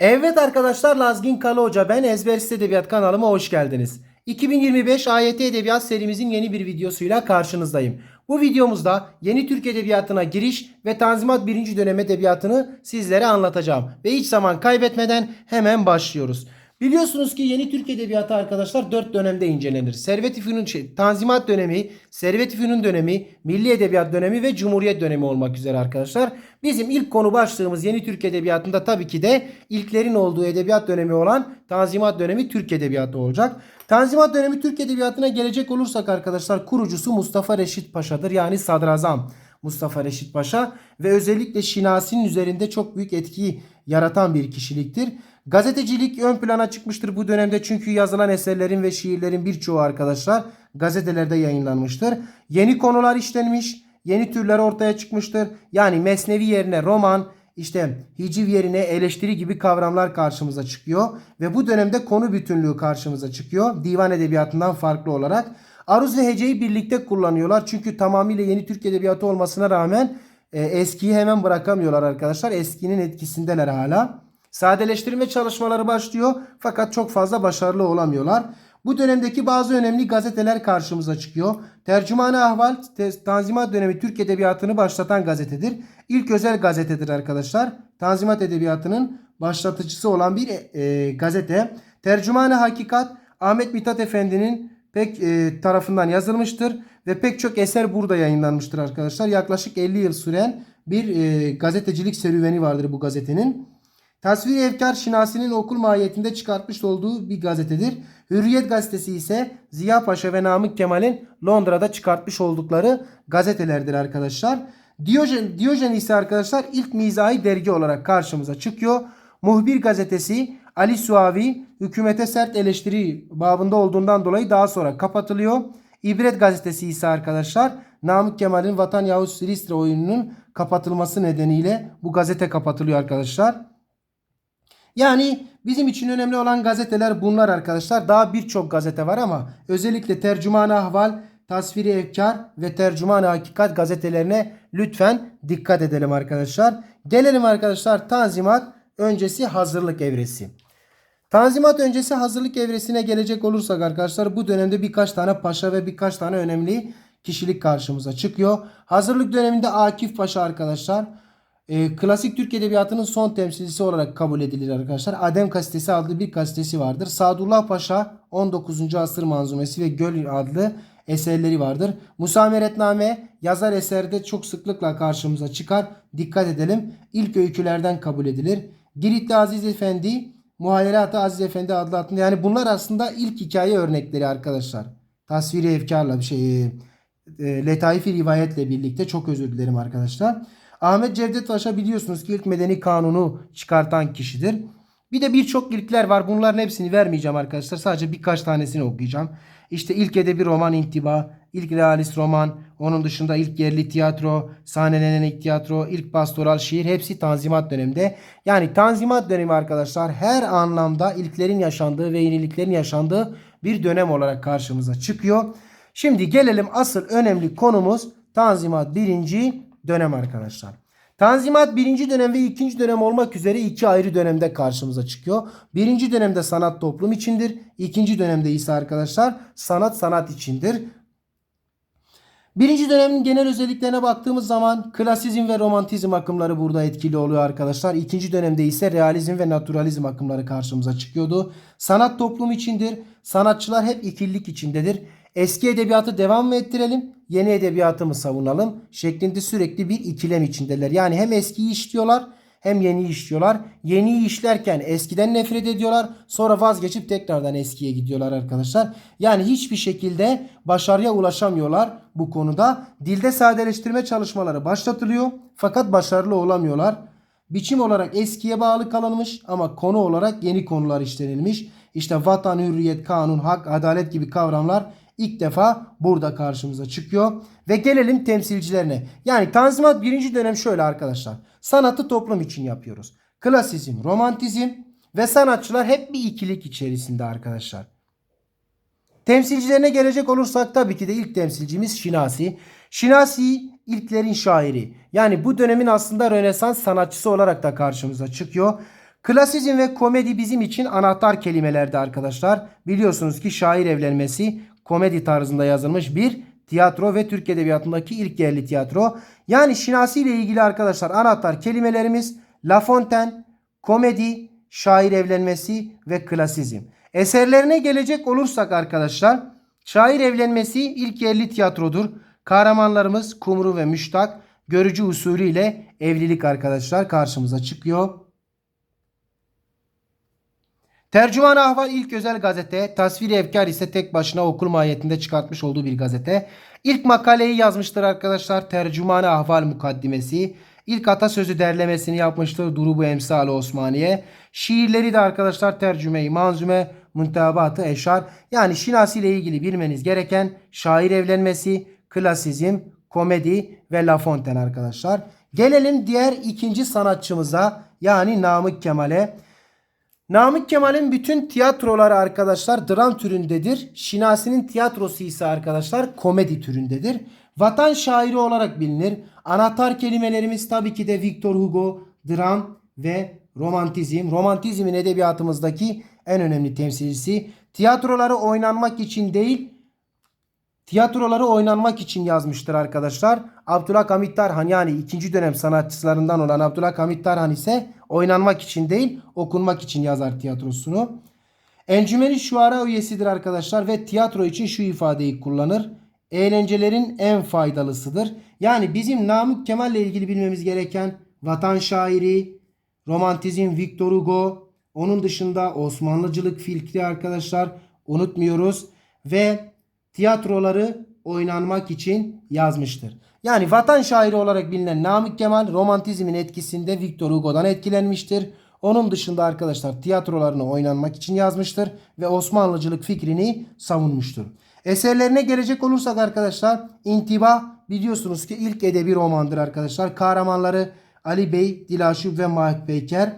Evet arkadaşlar Lazgin Kalı Hoca ben Ezbersiz Edebiyat kanalıma hoş geldiniz. 2025 AYT Edebiyat serimizin yeni bir videosuyla karşınızdayım. Bu videomuzda yeni Türk Edebiyatı'na giriş ve Tanzimat 1. dönem edebiyatını sizlere anlatacağım. Ve hiç zaman kaybetmeden hemen başlıyoruz. Biliyorsunuz ki yeni Türk Edebiyatı arkadaşlar 4 dönemde incelenir. Servet-i Fünun, şey, Tanzimat dönemi, Servet-i Fünun dönemi, Milli Edebiyat dönemi ve Cumhuriyet dönemi olmak üzere arkadaşlar. Bizim ilk konu başlığımız yeni Türk Edebiyatı'nda tabii ki de ilklerin olduğu edebiyat dönemi olan Tanzimat dönemi Türk Edebiyatı olacak. Tanzimat dönemi Türk Edebiyatı'na gelecek olursak arkadaşlar kurucusu Mustafa Reşit Paşa'dır yani Sadrazam. Mustafa Reşit Paşa ve özellikle Şinasi'nin üzerinde çok büyük etkiyi yaratan bir kişiliktir. Gazetecilik ön plana çıkmıştır bu dönemde çünkü yazılan eserlerin ve şiirlerin birçoğu arkadaşlar gazetelerde yayınlanmıştır. Yeni konular işlenmiş, yeni türler ortaya çıkmıştır. Yani mesnevi yerine roman, işte hiciv yerine eleştiri gibi kavramlar karşımıza çıkıyor. Ve bu dönemde konu bütünlüğü karşımıza çıkıyor. Divan edebiyatından farklı olarak. Aruz ve heceyi birlikte kullanıyorlar. Çünkü tamamıyla yeni Türk edebiyatı olmasına rağmen e, eskiyi hemen bırakamıyorlar arkadaşlar. Eskinin etkisindeler hala. Sadeleştirme çalışmaları başlıyor fakat çok fazla başarılı olamıyorlar. Bu dönemdeki bazı önemli gazeteler karşımıza çıkıyor. Tercüman-ı Ahval Tanzimat dönemi Türk Edebiyatı'nı başlatan gazetedir. İlk özel gazetedir arkadaşlar. Tanzimat Edebiyatı'nın başlatıcısı olan bir e, gazete. Tercüman-ı Hakikat Ahmet Mithat Efendi'nin pek e, tarafından yazılmıştır ve pek çok eser burada yayınlanmıştır arkadaşlar. Yaklaşık 50 yıl süren bir e, gazetecilik serüveni vardır bu gazetenin. Tasvir-i Efkar Şinasi'nin okul mahiyetinde çıkartmış olduğu bir gazetedir. Hürriyet gazetesi ise Ziya Paşa ve Namık Kemal'in Londra'da çıkartmış oldukları gazetelerdir arkadaşlar. Diyojen, Diyojen ise arkadaşlar ilk mizahi dergi olarak karşımıza çıkıyor. Muhbir gazetesi Ali Suavi hükümete sert eleştiri babında olduğundan dolayı daha sonra kapatılıyor. İbret gazetesi ise arkadaşlar Namık Kemal'in Vatan Yahut Silistre oyununun kapatılması nedeniyle bu gazete kapatılıyor arkadaşlar. Yani bizim için önemli olan gazeteler bunlar arkadaşlar. Daha birçok gazete var ama özellikle Tercüman-ı Ahval, Tasviri Efkar ve Tercüman-ı Hakikat gazetelerine lütfen dikkat edelim arkadaşlar. Gelelim arkadaşlar Tanzimat öncesi hazırlık evresi. Tanzimat öncesi hazırlık evresine gelecek olursak arkadaşlar bu dönemde birkaç tane paşa ve birkaç tane önemli kişilik karşımıza çıkıyor. Hazırlık döneminde Akif Paşa arkadaşlar e, klasik Türk Edebiyatı'nın son temsilcisi olarak kabul edilir arkadaşlar. Adem Gazetesi adlı bir gazetesi vardır. Sadullah Paşa 19. asır manzumesi ve Göl adlı eserleri vardır. Musameretname yazar eserde çok sıklıkla karşımıza çıkar. Dikkat edelim. İlk öykülerden kabul edilir. Giritli Aziz Efendi, Muhallerat-ı Aziz Efendi adlı altında. Yani bunlar aslında ilk hikaye örnekleri arkadaşlar. Tasviri efkarla bir şey, e, letaifi rivayetle birlikte çok özür dilerim arkadaşlar. Ahmet Cevdet Paşa biliyorsunuz ki ilk medeni kanunu çıkartan kişidir. Bir de birçok ilkler var. Bunların hepsini vermeyeceğim arkadaşlar. Sadece birkaç tanesini okuyacağım. İşte ilk edebi roman intiba, ilk realist roman, onun dışında ilk yerli tiyatro, sahnelenen ilk tiyatro, ilk pastoral şiir hepsi Tanzimat döneminde. Yani Tanzimat dönemi arkadaşlar her anlamda ilklerin yaşandığı ve yeniliklerin yaşandığı bir dönem olarak karşımıza çıkıyor. Şimdi gelelim asıl önemli konumuz Tanzimat birinci dönem arkadaşlar. Tanzimat birinci dönem ve ikinci dönem olmak üzere iki ayrı dönemde karşımıza çıkıyor. Birinci dönemde sanat toplum içindir. İkinci dönemde ise arkadaşlar sanat sanat içindir. Birinci dönemin genel özelliklerine baktığımız zaman klasizm ve romantizm akımları burada etkili oluyor arkadaşlar. İkinci dönemde ise realizm ve naturalizm akımları karşımıza çıkıyordu. Sanat toplum içindir. Sanatçılar hep ikililik içindedir. Eski edebiyatı devam mı ettirelim, yeni edebiyatı mı savunalım şeklinde sürekli bir ikilem içindeler. Yani hem eskiyi işliyorlar hem yeniyi işliyorlar. Yeniyi işlerken eskiden nefret ediyorlar. Sonra vazgeçip tekrardan eskiye gidiyorlar arkadaşlar. Yani hiçbir şekilde başarıya ulaşamıyorlar bu konuda. Dilde sadeleştirme çalışmaları başlatılıyor fakat başarılı olamıyorlar. Biçim olarak eskiye bağlı kalınmış ama konu olarak yeni konular işlenilmiş. İşte vatan, hürriyet, kanun, hak, adalet gibi kavramlar ilk defa burada karşımıza çıkıyor. Ve gelelim temsilcilerine. Yani Tanzimat birinci dönem şöyle arkadaşlar. Sanatı toplum için yapıyoruz. Klasizm, romantizm ve sanatçılar hep bir ikilik içerisinde arkadaşlar. Temsilcilerine gelecek olursak tabii ki de ilk temsilcimiz Şinasi. Şinasi ilklerin şairi. Yani bu dönemin aslında Rönesans sanatçısı olarak da karşımıza çıkıyor. Klasizm ve komedi bizim için anahtar kelimelerdi arkadaşlar. Biliyorsunuz ki şair evlenmesi komedi tarzında yazılmış bir tiyatro ve Türk Edebiyatı'ndaki ilk yerli tiyatro. Yani Şinasi ile ilgili arkadaşlar anahtar kelimelerimiz La Fontaine, komedi, şair evlenmesi ve klasizm. Eserlerine gelecek olursak arkadaşlar şair evlenmesi ilk yerli tiyatrodur. Kahramanlarımız Kumru ve Müştak görücü usulü ile evlilik arkadaşlar karşımıza çıkıyor. Tercüman Ahval ilk özel gazete, Tasviri Efkar ise tek başına okul mahiyetinde çıkartmış olduğu bir gazete. İlk makaleyi yazmıştır arkadaşlar Tercüman Ahval mukaddimesi. İlk atasözü derlemesini yapmıştır Durubu Emsal Osmaniye. Şiirleri de arkadaşlar tercüme-i manzume, muntabatı eşar. Yani Şinasi ile ilgili bilmeniz gereken şair evlenmesi, klasizm, komedi ve La Fontaine arkadaşlar. Gelelim diğer ikinci sanatçımıza yani Namık Kemal'e. Namık Kemal'in bütün tiyatroları arkadaşlar dram türündedir. Şinasi'nin tiyatrosu ise arkadaşlar komedi türündedir. Vatan şairi olarak bilinir. Anahtar kelimelerimiz tabii ki de Victor Hugo, dram ve romantizm. Romantizmin edebiyatımızdaki en önemli temsilcisi. Tiyatroları oynanmak için değil, tiyatroları oynanmak için yazmıştır arkadaşlar. Abdülhamit Tarhan yani ikinci dönem sanatçılarından olan Abdülhamit Tarhan ise oynanmak için değil okunmak için yazar tiyatrosunu. Encümeni Şuara üyesidir arkadaşlar ve tiyatro için şu ifadeyi kullanır. Eğlencelerin en faydalısıdır. Yani bizim Namık Kemal ile ilgili bilmemiz gereken vatan şairi, romantizm Victor Hugo, onun dışında Osmanlıcılık fikri arkadaşlar unutmuyoruz ve tiyatroları oynanmak için yazmıştır. Yani vatan şairi olarak bilinen Namık Kemal romantizmin etkisinde Victor Hugo'dan etkilenmiştir. Onun dışında arkadaşlar tiyatrolarını oynanmak için yazmıştır ve Osmanlıcılık fikrini savunmuştur. Eserlerine gelecek olursak arkadaşlar İntiba biliyorsunuz ki ilk edebi romandır arkadaşlar. Kahramanları Ali Bey, Dilaşıp ve Mahip Beyker.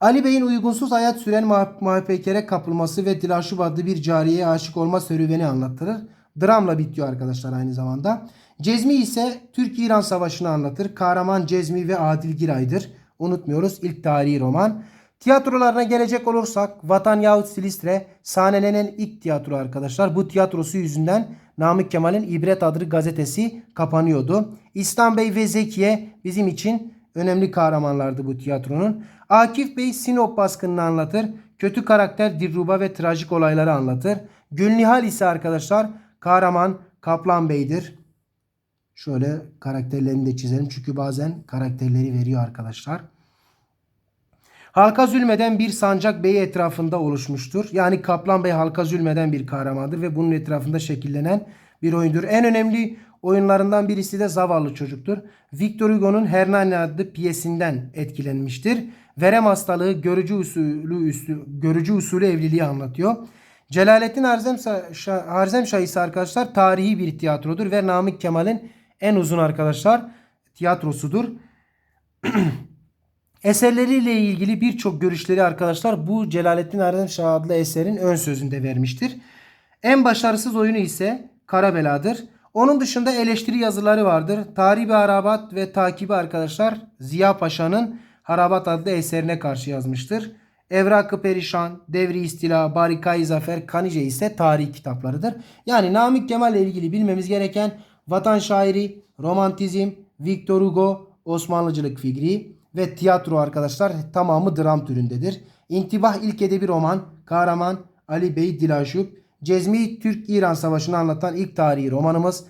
Ali Bey'in uygunsuz hayat süren Mahip Beyker'e kapılması ve Dilaşıp adlı bir cariyeye aşık olma serüveni anlatılır. Dramla bitiyor arkadaşlar aynı zamanda. Cezmi ise Türk-İran Savaşı'nı anlatır. Kahraman Cezmi ve Adil Giray'dır. Unutmuyoruz ilk tarihi roman. Tiyatrolarına gelecek olursak Vatan yahut Silistre sahnelenen ilk tiyatro arkadaşlar. Bu tiyatrosu yüzünden Namık Kemal'in İbret adlı gazetesi kapanıyordu. İslam Bey ve Zekiye bizim için önemli kahramanlardı bu tiyatronun. Akif Bey Sinop baskınını anlatır. Kötü karakter Dilruba ve trajik olayları anlatır. Gülnihal ise arkadaşlar kahraman Kaplan Bey'dir. Şöyle karakterlerini de çizelim çünkü bazen karakterleri veriyor arkadaşlar. Halka zulmeden bir sancak beyi etrafında oluşmuştur. Yani Kaplan Bey halka zulmeden bir kahramandır ve bunun etrafında şekillenen bir oyundur. En önemli oyunlarından birisi de Zavallı Çocuk'tur. Victor Hugo'nun Hernani adlı piyesinden etkilenmiştir. Verem hastalığı görücü usulü, üstü, görücü usulü evliliği anlatıyor. Celalettin Harzemşah, arkadaşlar tarihi bir tiyatrodur ve Namık Kemal'in en uzun arkadaşlar tiyatrosudur. Eserleriyle ilgili birçok görüşleri arkadaşlar bu Celalettin Harzemşah adlı eserin ön sözünde vermiştir. En başarısız oyunu ise Karabela'dır. Onun dışında eleştiri yazıları vardır. Tarihi Harabat ve takibi arkadaşlar Ziya Paşa'nın Harabat adlı eserine karşı yazmıştır. Evrak-ı Perişan, Devri İstila, Barikay Zafer, Kanice ise tarihi kitaplarıdır. Yani Namık Kemal ile ilgili bilmemiz gereken vatan şairi, romantizm, Victor Hugo, Osmanlıcılık fikri ve tiyatro arkadaşlar tamamı dram türündedir. İntibah ilk edebi roman, kahraman Ali Bey Dilaşup, Cezmi Türk-İran Savaşı'nı anlatan ilk tarihi romanımız,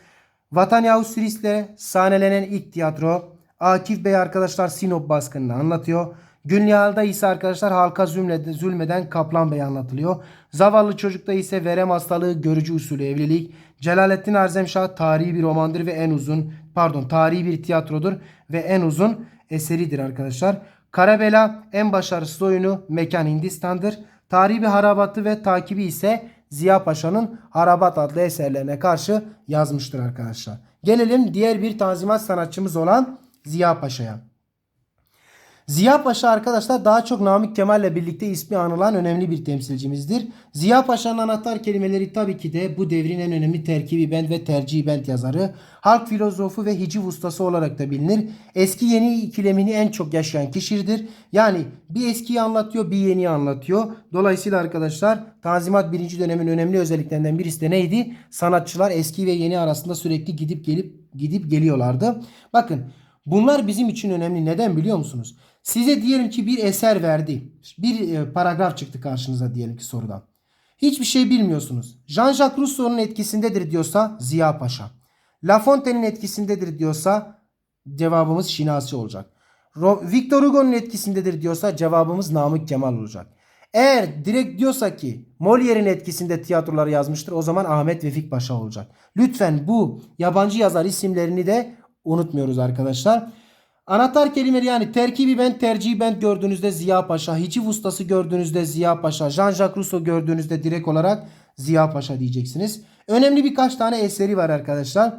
Vatan Yavuz Silis'le sahnelenen ilk tiyatro, Akif Bey arkadaşlar Sinop baskınını anlatıyor. Gülnihal'da ise arkadaşlar halka zulmeden, zulmeden Kaplan Bey anlatılıyor. Zavallı çocukta ise verem hastalığı görücü usulü evlilik. Celalettin Arzemşah tarihi bir romandır ve en uzun pardon tarihi bir tiyatrodur ve en uzun eseridir arkadaşlar. Karabela en başarısız oyunu Mekan Hindistan'dır. Tarihi bir harabatı ve takibi ise Ziya Paşa'nın Harabat adlı eserlerine karşı yazmıştır arkadaşlar. Gelelim diğer bir tanzimat sanatçımız olan Ziya Paşa'ya. Ziya Paşa arkadaşlar daha çok Namık Kemal'le birlikte ismi anılan önemli bir temsilcimizdir. Ziya Paşa'nın anahtar kelimeleri tabii ki de bu devrin en önemli terkibi bent ve tercihi bent yazarı. Halk filozofu ve hiciv ustası olarak da bilinir. Eski yeni ikilemini en çok yaşayan kişidir. Yani bir eskiyi anlatıyor bir yeniyi anlatıyor. Dolayısıyla arkadaşlar Tanzimat 1. dönemin önemli özelliklerinden birisi de neydi? Sanatçılar eski ve yeni arasında sürekli gidip gelip gidip geliyorlardı. Bakın bunlar bizim için önemli. Neden biliyor musunuz? Size diyelim ki bir eser verdi. Bir e, paragraf çıktı karşınıza diyelim ki sorudan. Hiçbir şey bilmiyorsunuz. Jean-Jacques Rousseau'nun etkisindedir diyorsa Ziya Paşa. La Fontaine'in etkisindedir diyorsa cevabımız Şinasi olacak. Victor Hugo'nun etkisindedir diyorsa cevabımız Namık Kemal olacak. Eğer direkt diyorsa ki Molière'in etkisinde tiyatroları yazmıştır o zaman Ahmet Vefik Paşa olacak. Lütfen bu yabancı yazar isimlerini de unutmuyoruz arkadaşlar. Anahtar kelimeleri yani terkibi bent, tercihi bent gördüğünüzde Ziya Paşa, hiciv ustası gördüğünüzde Ziya Paşa, Jean-Jacques Rousseau gördüğünüzde direkt olarak Ziya Paşa diyeceksiniz. Önemli birkaç tane eseri var arkadaşlar.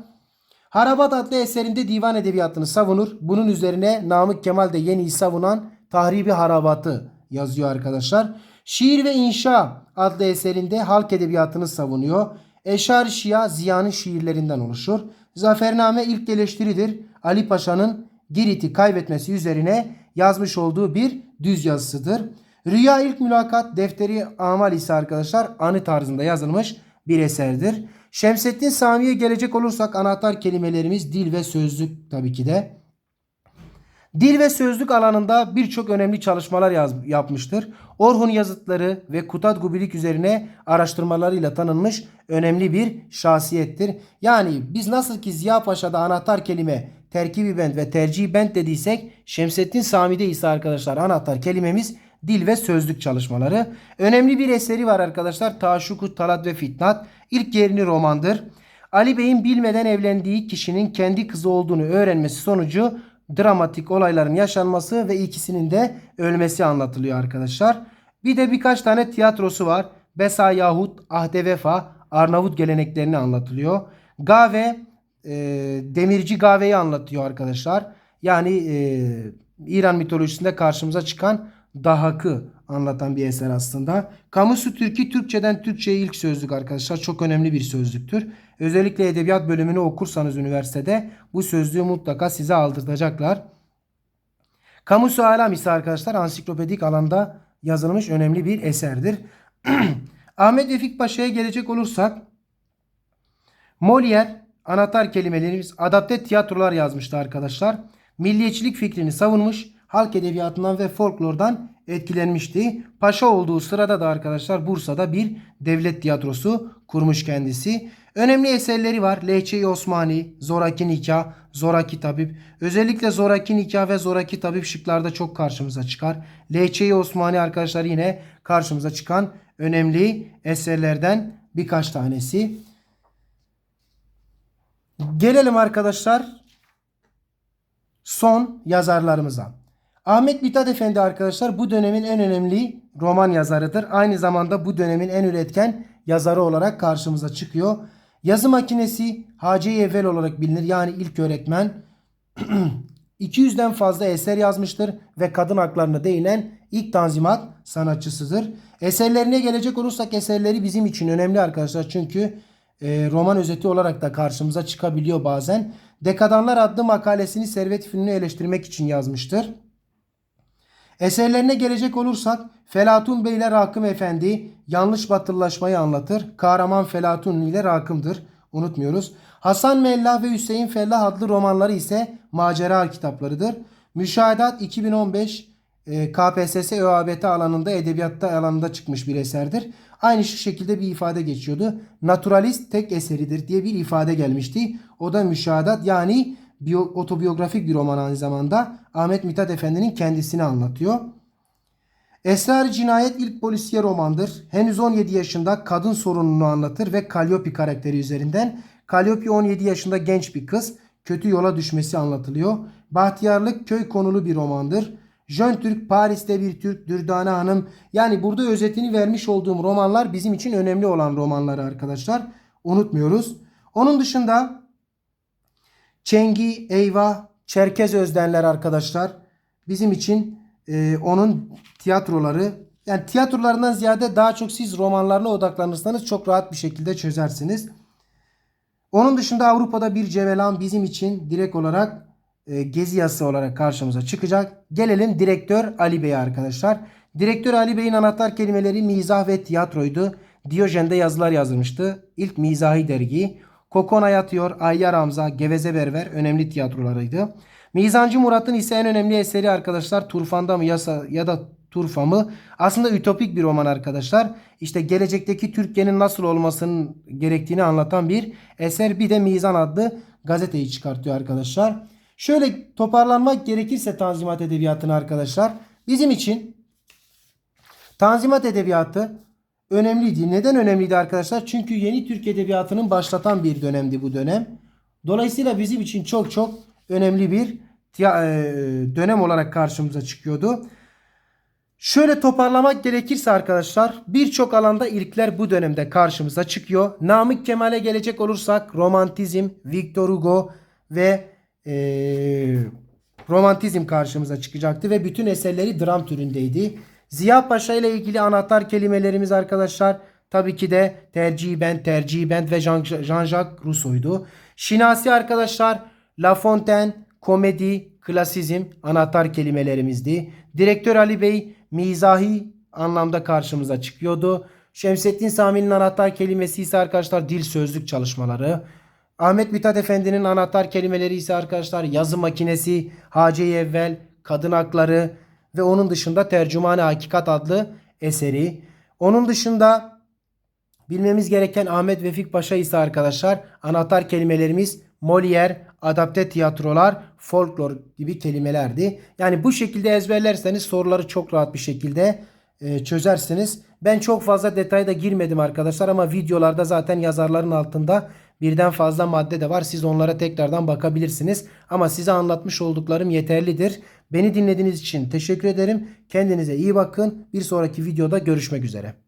Harabat adlı eserinde divan edebiyatını savunur. Bunun üzerine Namık Kemal de yeniyi savunan Tahribi Harabatı yazıyor arkadaşlar. Şiir ve İnşa adlı eserinde halk edebiyatını savunuyor. Eşar Şia Ziya'nın şiirlerinden oluşur. Zafername ilk eleştiridir. Ali Paşa'nın Girit'i kaybetmesi üzerine yazmış olduğu bir düz yazısıdır. Rüya ilk mülakat defteri amal ise arkadaşlar anı tarzında yazılmış bir eserdir. Şemsettin Sami'ye gelecek olursak anahtar kelimelerimiz dil ve sözlük tabii ki de. Dil ve sözlük alanında birçok önemli çalışmalar yaz, yapmıştır. Orhun yazıtları ve Kutat Gubilik üzerine araştırmalarıyla tanınmış önemli bir şahsiyettir. Yani biz nasıl ki Ziya Paşa'da anahtar kelime terkibi bent ve tercih bent dediysek Şemsettin Sami'de ise arkadaşlar anahtar kelimemiz dil ve sözlük çalışmaları. Önemli bir eseri var arkadaşlar. Taşukut Talat ve Fitnat. İlk yerini romandır. Ali Bey'in bilmeden evlendiği kişinin kendi kızı olduğunu öğrenmesi sonucu dramatik olayların yaşanması ve ikisinin de ölmesi anlatılıyor arkadaşlar. Bir de birkaç tane tiyatrosu var. Besa Yahut, Ahde Vefa, Arnavut geleneklerini anlatılıyor. Gave, e, Demirci Gave'yi anlatıyor arkadaşlar. Yani e, İran mitolojisinde karşımıza çıkan Dahak'ı anlatan bir eser aslında. Kamusu Türk'i Türkçeden Türkçe'ye ilk sözlük arkadaşlar. Çok önemli bir sözlüktür. Özellikle edebiyat bölümünü okursanız üniversitede bu sözlüğü mutlaka size aldırtacaklar. Kamusu Alam ise arkadaşlar ansiklopedik alanda yazılmış önemli bir eserdir. Ahmet Vefik Paşa'ya gelecek olursak Molière anahtar kelimelerimiz adapte tiyatrolar yazmıştı arkadaşlar. Milliyetçilik fikrini savunmuş, halk edebiyatından ve folklordan etkilenmişti. Paşa olduğu sırada da arkadaşlar Bursa'da bir devlet tiyatrosu kurmuş kendisi. Önemli eserleri var. Lehçe-i Osmani, Zoraki Nikah, Zoraki Tabip. Özellikle Zoraki Nikah ve Zoraki Tabip şıklarda çok karşımıza çıkar. Lehçe-i Osmani arkadaşlar yine karşımıza çıkan önemli eserlerden birkaç tanesi. Gelelim arkadaşlar son yazarlarımıza. Ahmet Mithat Efendi arkadaşlar bu dönemin en önemli roman yazarıdır. Aynı zamanda bu dönemin en üretken yazarı olarak karşımıza çıkıyor. Yazı makinesi Hacı-i Evvel olarak bilinir. Yani ilk öğretmen. 200'den fazla eser yazmıştır ve kadın haklarına değinen ilk tanzimat sanatçısıdır. Eserlerine gelecek olursak eserleri bizim için önemli arkadaşlar. Çünkü e, roman özeti olarak da karşımıza çıkabiliyor bazen. Dekadanlar adlı makalesini Servet Fünun'u eleştirmek için yazmıştır. Eserlerine gelecek olursak Felatun Bey ile Rakım Efendi yanlış batılılaşmayı anlatır. Kahraman Felatun ile Rakım'dır. Unutmuyoruz. Hasan Mellah ve Hüseyin Fellah adlı romanları ise macera kitaplarıdır. Müşahedat 2015 e, KPSS ÖABT alanında edebiyatta alanında çıkmış bir eserdir. Aynı şu şekilde bir ifade geçiyordu. Naturalist tek eseridir diye bir ifade gelmişti. O da müşahedat yani biyo, otobiyografik bir roman aynı zamanda Ahmet Mithat Efendi'nin kendisini anlatıyor. Esrar Cinayet ilk polisiye romandır. Henüz 17 yaşında kadın sorununu anlatır ve Calliope karakteri üzerinden. Calliope 17 yaşında genç bir kız. Kötü yola düşmesi anlatılıyor. Bahtiyarlık köy konulu bir romandır. Jön Türk, Paris'te bir Türk, Dürdane Hanım. Yani burada özetini vermiş olduğum romanlar bizim için önemli olan romanları arkadaşlar. Unutmuyoruz. Onun dışında Çengi, Eyvah, Çerkez Özdenler arkadaşlar bizim için e, onun tiyatroları yani tiyatrolarından ziyade daha çok siz romanlarına odaklanırsanız çok rahat bir şekilde çözersiniz. Onun dışında Avrupa'da bir Cevelan bizim için direkt olarak gezi yazısı olarak karşımıza çıkacak. Gelelim direktör Ali Bey'e arkadaşlar. Direktör Ali Bey'in anahtar kelimeleri mizah ve tiyatroydu. Diyojen'de yazılar yazılmıştı. İlk mizahi dergi. Kokona Yatıyor, Ayyar Hamza, Geveze Berber önemli tiyatrolarıydı. Mizancı Murat'ın ise en önemli eseri arkadaşlar Turfan'da mı yasa, ya da Turfa mı? Aslında ütopik bir roman arkadaşlar. İşte gelecekteki Türkiye'nin nasıl olmasının gerektiğini anlatan bir eser. Bir de Mizan adlı gazeteyi çıkartıyor arkadaşlar. Şöyle toparlanmak gerekirse Tanzimat Edebiyatı'nı arkadaşlar. Bizim için Tanzimat Edebiyatı önemliydi. Neden önemliydi arkadaşlar? Çünkü yeni Türk Edebiyatı'nın başlatan bir dönemdi bu dönem. Dolayısıyla bizim için çok çok önemli bir e, dönem olarak karşımıza çıkıyordu. Şöyle toparlamak gerekirse arkadaşlar birçok alanda ilkler bu dönemde karşımıza çıkıyor. Namık Kemal'e gelecek olursak romantizm, Victor Hugo ve eee, romantizm karşımıza çıkacaktı ve bütün eserleri dram türündeydi. Ziya Paşa ile ilgili anahtar kelimelerimiz arkadaşlar tabii ki de tercih ben, tercih ben ve Jean- Jean-Jacques Rousseau'ydu. Şinasi arkadaşlar La Fontaine, komedi, klasizm anahtar kelimelerimizdi. Direktör Ali Bey mizahi anlamda karşımıza çıkıyordu. Şemsettin Sami'nin anahtar kelimesi ise arkadaşlar dil sözlük çalışmaları. Ahmet Mithat Efendi'nin anahtar kelimeleri ise arkadaşlar yazı makinesi, Hace-i Evvel, kadın hakları ve onun dışında Tercüman-ı Hakikat adlı eseri. Onun dışında bilmemiz gereken Ahmet Vefik Paşa ise arkadaşlar anahtar kelimelerimiz Molière, adapte tiyatrolar, folklor gibi kelimelerdi. Yani bu şekilde ezberlerseniz soruları çok rahat bir şekilde e, çözersiniz. Ben çok fazla detaya da girmedim arkadaşlar ama videolarda zaten yazarların altında birden fazla madde de var. Siz onlara tekrardan bakabilirsiniz. Ama size anlatmış olduklarım yeterlidir. Beni dinlediğiniz için teşekkür ederim. Kendinize iyi bakın. Bir sonraki videoda görüşmek üzere.